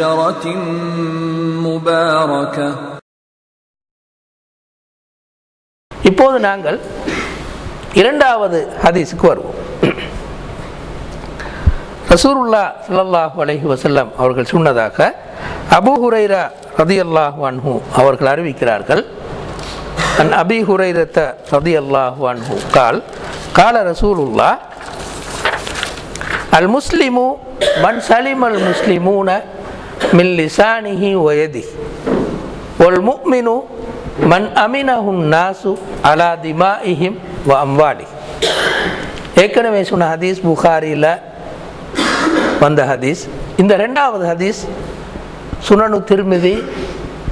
شجرة مباركة இப்போது நாங்கள் இரண்டாவது ஹதீஸுக்கு வருவோம் ரசூலுல்லா ஸல்லல்லாஹு அலைஹி வஸல்லம் அவர்கள் சொன்னதாக அபூ ஹுரைரா ரதியல்லாஹு அன்ஹு அவர்கள் அறிவிக்கிறார்கள் அன் அபி ஹுரைரத்த ரதியல்லாஹு அன்ஹு கால் கால ரசூலுல்லா அல் முஸ்லிமு மன் சலிம் அல் முஸ்லிமூன மின் லிசானிஹி வயதி. ஒல் முக்மினு மன் அமினஹும் நாசு அலா திமாஇஹிம் வ அம்வாலி. ஏற்கனவே சொன்ன ஹதீஸ் புகாரியில் வந்த ஹதீஸ். இந்த ரெண்டாவது ஹதீஸ் சுனனு திருமிதி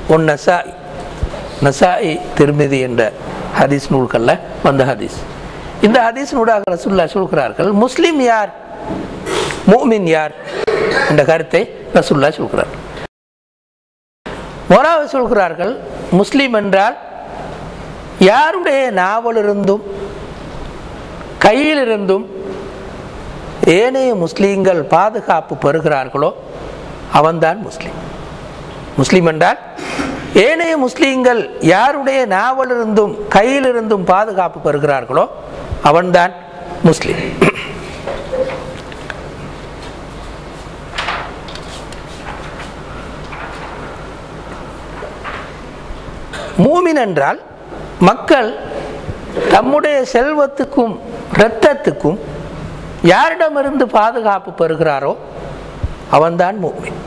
ஒன் நசாய் நசாயி திருமிதி என்ற ஹதீஸ் நூல்களில் வந்த ஹதீஸ். இந்த ஹதீஸ் நூடாக ரசுல்லா சொல்கிறார்கள் முஸ்லீம் யார்? மூமின் யார்? என்ற கருத்தை ரசுல்லா சொல்கிறார். மொராவை சொல்கிறார்கள் முஸ்லீம் என்றால் யாருடைய நாவலிருந்தும் கையிலிருந்தும் ஏனைய முஸ்லீம்கள் பாதுகாப்பு பெறுகிறார்களோ அவன்தான் முஸ்லீம். முஸ்லீம் என்றால் ஏனைய முஸ்லீம்கள் யாருடைய நாவலிருந்தும் கையிலிருந்தும் பாதுகாப்பு பெறுகிறார்களோ அவன்தான் முஸ்லீம். மூமின் என்றால் மக்கள் தம்முடைய செல்வத்துக்கும் இரத்தத்துக்கும் யாரிடமிருந்து பாதுகாப்பு பெறுகிறாரோ அவன்தான் மூமின்.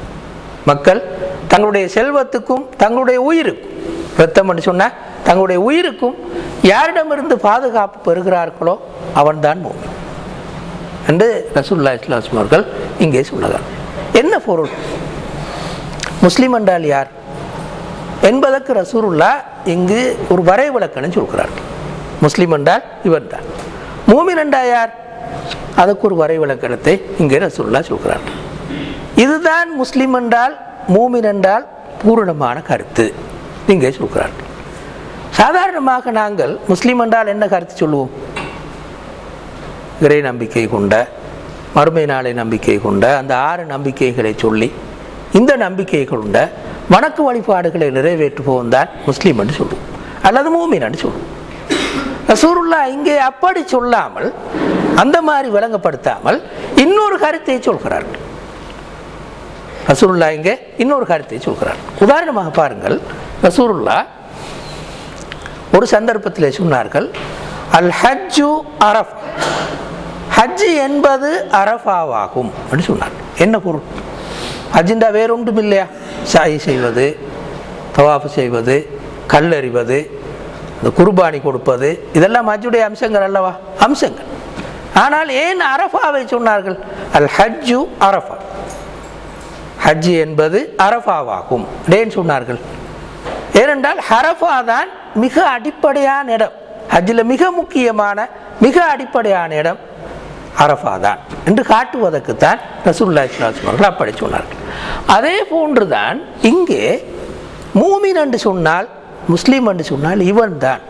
மக்கள் தங்களுடைய செல்வத்துக்கும் தங்களுடைய உயிருக்கும் இரத்தம் சொன்னால் தங்களுடைய உயிருக்கும் யாரிடமிருந்து பாதுகாப்பு பெறுகிறார்களோ அவன்தான் மூமின். என்று ரசூல்லா இஸ்லாஸ்மர்கள் இங்கே சொல்லுகிறார் என்ன பொருள்? முஸ்லீம் என்றால் யார்? என்பதற்கு ரசூருல்லா இங்கு ஒரு வரைவிலக்கணம் சொல்கிறார்கள் முஸ்லீம் என்றால் இவர் தான். மூமின் என்றா யார்? அதற்கு ஒரு வரைவிலக்கணத்தை இங்கே ரசூல்லா சொல்கிறார்கள் இதுதான் முஸ்லீம் என்றால் மூமின் என்றால் பூரணமான கருத்து. இங்கே சொல்கிறார்கள் சாதாரணமாக நாங்கள் முஸ்லீம் என்றால் என்ன கருத்து சொல்லுவோம்? இறை நம்பிக்கை கொண்ட மறுமை நாளை நம்பிக்கை கொண்ட அந்த ஆறு நம்பிக்கைகளை சொல்லி இந்த நம்பிக்கை கொண்ட வணக்க வழிபாடுகளை நிறைவேற்றுபவன் தான் முஸ்லீம் என்று சொல்லுவோம் அல்லது மூமின் என்று சொல்லுவோம் ரசூருல்லா இங்கே அப்படி சொல்லாமல் அந்த மாதிரி விளங்கப்படுத்தாமல் இன்னொரு கருத்தை சொல்கிறார்கள் ரசூருல்லா இங்கே இன்னொரு கருத்தை சொல்கிறார். உதாரணமாக பாருங்கள் ரசூருல்லா ஒரு சந்தர்ப்பத்தில் சொன்னார்கள் அல் ஹஜ்ஜு அரஃப். ஹஜ்ஜு என்பது அரஃபாவாகும் அப்படின்னு சொன்னார். என்ன பொருள்? அஜெண்டா வேறொன்றும் இல்லையா சாயி செய்வது தவாஃபு செய்வது கல்லறிவது இந்த குர்பானி கொடுப்பது இதெல்லாம் ஹஜ்ஜுடைய அம்சங்கள் அல்லவா? அம்சங்கள். ஆனால் ஏன் அரஃபாவை சொன்னார்கள்? அல் ஹஜ்ஜு அரஃபா. ஹஜ்ஜு என்பது அரஃபாவாகும். ஏன் சொன்னார்கள்? ஏனென்றால் ஹரஃபா தான் மிக அடிப்படையான இடம். ஹஜ்ஜில் மிக முக்கியமான மிக அடிப்படையான இடம். அரஃபா தான் என்று காட்டுவதற்குத்தான் ரசூல்லா இஸ்லாம் அவர்கள் அப்படி சொன்னார்கள். அதே போன்றுதான் இங்கே மூமின் என்று சொன்னால் முஸ்லீம் என்று சொன்னால் இவன் தான்.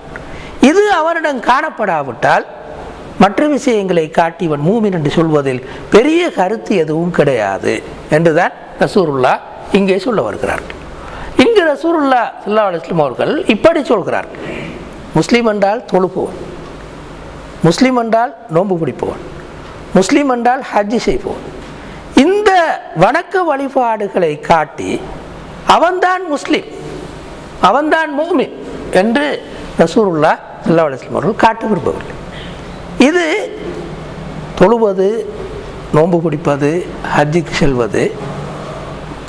இது அவனிடம் காணப்படாவிட்டால் மற்ற விஷயங்களை காட்டி இவன் மூமின் என்று சொல்வதில் பெரிய கருத்து எதுவும் கிடையாது என்றுதான் ரசூருல்லா இங்கே சொல்ல வருகிறார்கள் இங்கு ரசூருல்லா சுல்லா அலுவலம் அவர்கள் இப்படி சொல்கிறார்கள் முஸ்லீம் என்றால் தொழுபவன். முஸ்லீம் என்றால் நோன்பு பிடிப்பவன். முஸ்லீம் என்றால் ஹஜ்ஜி செய்வோம். இந்த வணக்க வழிபாடுகளை காட்டி அவன்தான் முஸ்லீம் அவன்தான் மூமின் என்று ரசூருல்லா அல்லா அலுவலம் அவர்கள் காட்ட விரும்பவில்லை. இது தொழுவது நோன்பு பிடிப்பது ஹஜ்ஜிக்கு செல்வது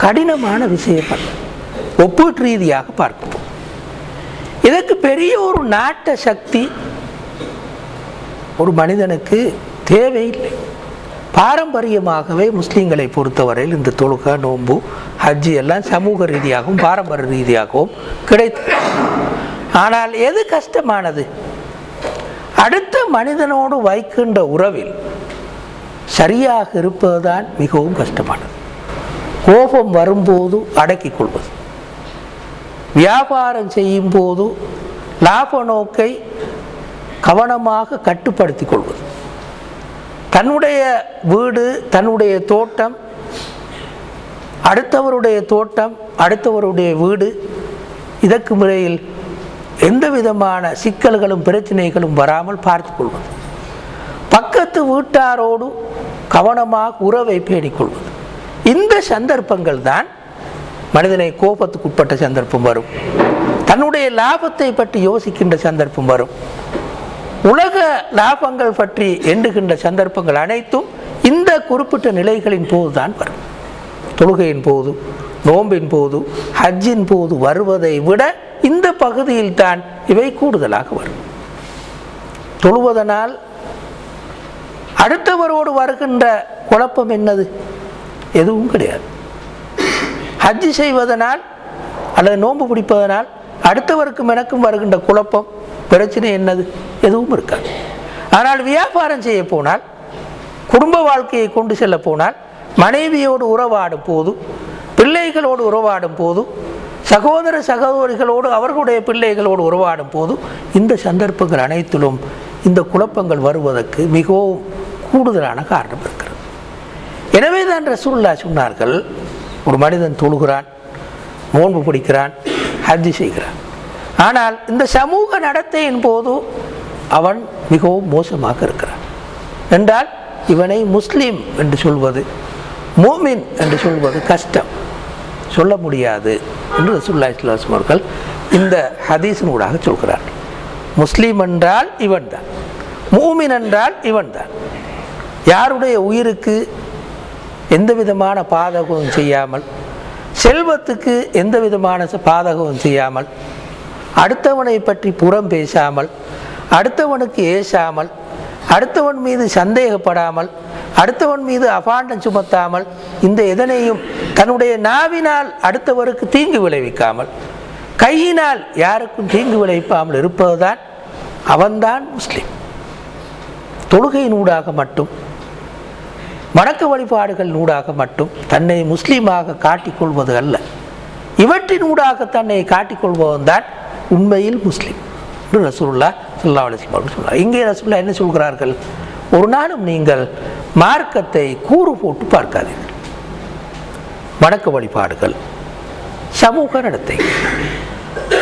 கடினமான விஷயம் அல்ல ஒப்பீட்டு ரீதியாக பார்க்கப்போம் இதற்கு பெரிய ஒரு நாட்ட சக்தி ஒரு மனிதனுக்கு தேவையில்லை. பாரம்பரியமாகவே முஸ்லீம்களை பொறுத்தவரையில் இந்த தொழுகை நோன்பு ஹஜ்ஜி எல்லாம் சமூக ரீதியாகவும் பாரம்பரிய ரீதியாகவும் கிடைத்தது. ஆனால் எது கஷ்டமானது? அடுத்த மனிதனோடு வைக்கின்ற உறவில் சரியாக இருப்பதுதான் மிகவும் கஷ்டமானது. கோபம் வரும்போது அடக்கிக் கொள்வது. வியாபாரம் செய்யும் போது லாப நோக்கை கவனமாக கட்டுப்படுத்திக் கொள்வது. தன்னுடைய வீடு தன்னுடைய தோட்டம் அடுத்தவருடைய தோட்டம் அடுத்தவருடைய வீடு இதற்கு முறையில் எந்த விதமான சிக்கல்களும் பிரச்சனைகளும் வராமல் பார்த்து கொள்வது. பக்கத்து வீட்டாரோடு கவனமாக உறவை பேணிக்கொள்வது இந்த சந்தர்ப்பங்கள் தான் மனிதனை கோபத்துக்குட்பட்ட சந்தர்ப்பம் வரும். தன்னுடைய லாபத்தை பற்றி யோசிக்கின்ற சந்தர்ப்பம் வரும். உலக லாபங்கள் பற்றி எண்ணுகின்ற சந்தர்ப்பங்கள் அனைத்தும் இந்த குறிப்பிட்ட நிலைகளின் போதுதான் வரும். தொழுகையின் போது நோம்பின் போது ஹஜ்ஜின் போது வருவதை விட இந்த பகுதியில் தான் இவை கூடுதலாக வரும். தொழுவதனால் அடுத்தவரோடு வருகின்ற குழப்பம் என்னது? எதுவும் கிடையாது. ஹஜ்ஜி செய்வதனால் அல்லது நோன்பு பிடிப்பதனால் அடுத்தவருக்கும் எனக்கும் வருகின்ற குழப்பம் பிரச்சனை என்னது? எதுவும் இருக்காது. ஆனால் வியாபாரம் செய்ய போனால் குடும்ப வாழ்க்கையை கொண்டு செல்ல போனால் மனைவியோடு உறவாடும் போது பிள்ளைகளோடு உறவாடும் போது சகோதர சகோதரிகளோடு அவர்களுடைய பிள்ளைகளோடு உறவாடும் போது இந்த சந்தர்ப்பங்கள் அனைத்திலும் இந்த குழப்பங்கள் வருவதற்கு மிகவும் கூடுதலான காரணம் இருக்கிறது. எனவே தான் ரசூல்லா சொன்னார்கள் ஒரு மனிதன் தொழுகிறான் நோன்பு பிடிக்கிறான் ஹஜ்ஜி செய்கிறான். ஆனால் இந்த சமூக நடத்தையின் போது அவன் மிகவும் மோசமாக இருக்கிறான். என்றால் இவனை முஸ்லீம் என்று சொல்வது மூமின் என்று சொல்வது கஷ்டம். சொல்ல முடியாது என்று ரசூல்லா இஸ்லாம் அவர்கள் இந்த ஹதீஸினூடாக சொல்கிறார். முஸ்லீம் என்றால் இவன் தான் மூமின் என்றால் இவன் தான் யாருடைய உயிருக்கு எந்த விதமான பாதகமும் செய்யாமல் செல்வத்துக்கு எந்த விதமான பாதகம் பாதகமும் செய்யாமல் அடுத்தவனை பற்றி புறம் பேசாமல் அடுத்தவனுக்கு ஏசாமல் அடுத்தவன் மீது சந்தேகப்படாமல் அடுத்தவன் மீது அபாண்டம் சுமத்தாமல் இந்த எதனையும் தன்னுடைய நாவினால் அடுத்தவருக்கு தீங்கு விளைவிக்காமல் கையினால் யாருக்கும் தீங்கு விளைவிக்காமல் இருப்பதுதான் அவன்தான் முஸ்லீம். தொழுகையினூடாக மட்டும் வணக்க வழிபாடுகள் நூடாக மட்டும் தன்னை முஸ்லீமாக காட்டிக்கொள்வது அல்ல. இவற்றினூடாக தன்னை காட்டிக்கொள்பவன் தான் உண்மையில் முஸ்லீம். என்று ரசூல்லா சொல்லா அலிஸ்லாம் அவர்கள் இங்கே ரசூல்லா என்ன சொல்கிறார்கள்? ஒரு நாளும் நீங்கள் மார்க்கத்தை கூறு போட்டு பார்க்காதீர்கள். வணக்க வழிபாடுகள் சமூக நடத்தை.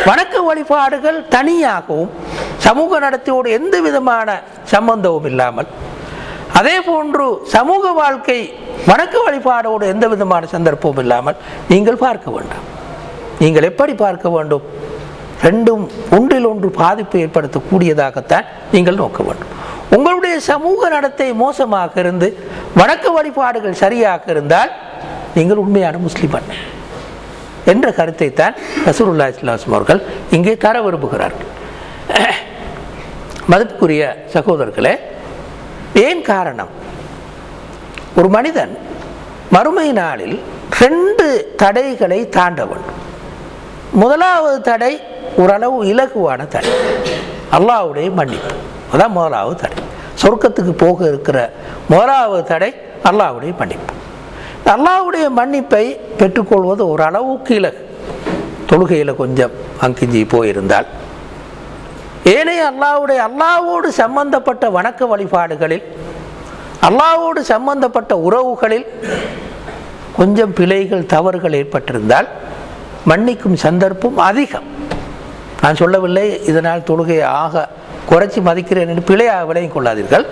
வணக்க வழிபாடுகள் தனியாகவும் சமூக நடத்தையோடு எந்த விதமான சம்பந்தமும் இல்லாமல் அதே போன்று சமூக வாழ்க்கை வணக்க வழிபாடோடு எந்த விதமான சந்தர்ப்பமும் இல்லாமல் நீங்கள் பார்க்க வேண்டாம். நீங்கள் எப்படி பார்க்க வேண்டும்? ரெண்டும் ஒன்றில் ஒன்று பாதிப்பு ஏற்படுத்தக்கூடியதாகத்தான் நீங்கள் நோக்க வேண்டும். உங்களுடைய சமூக நடத்தை மோசமாக இருந்து வணக்க வழிபாடுகள் சரியாக இருந்தால் நீங்கள் உண்மையான முஸ்லீம் அல்ல. என்ற கருத்தை தான் ரசூருல்லா இஸ்லாம் அவர்கள் இங்கே தர விரும்புகிறார்கள் மதிப்புக்குரிய சகோதரர்களே ஏன் காரணம்? ஒரு மனிதன் மறுமை நாளில் ரெண்டு தடைகளை தாண்ட வேண்டும் முதலாவது தடை ஓரளவு இலகுவான தடை. அல்லாவுடைய மன்னிப்பு. அதான் முதலாவது தடை. சொர்க்கத்துக்கு போக இருக்கிற முதலாவது தடை அல்லாவுடைய மன்னிப்பு. அல்லாவுடைய மன்னிப்பை பெற்றுக்கொள்வது ஓரளவுக்கு இலகு. தொழுகையில் கொஞ்சம் அங்கிஞ்சி போயிருந்தால். ஏனைய அல்லாவுடைய அல்லாவோடு சம்பந்தப்பட்ட வணக்க வழிபாடுகளில் அல்லாவோடு சம்பந்தப்பட்ட உறவுகளில் கொஞ்சம் பிழைகள் தவறுகள் ஏற்பட்டிருந்தால் மன்னிக்கும் சந்தர்ப்பம் அதிகம். நான் சொல்லவில்லை இதனால் தொழுகையை ஆக குறைச்சி மதிக்கிறேன் என்று பிழையாக விளங்கிக் கொள்ளாதீர்கள்.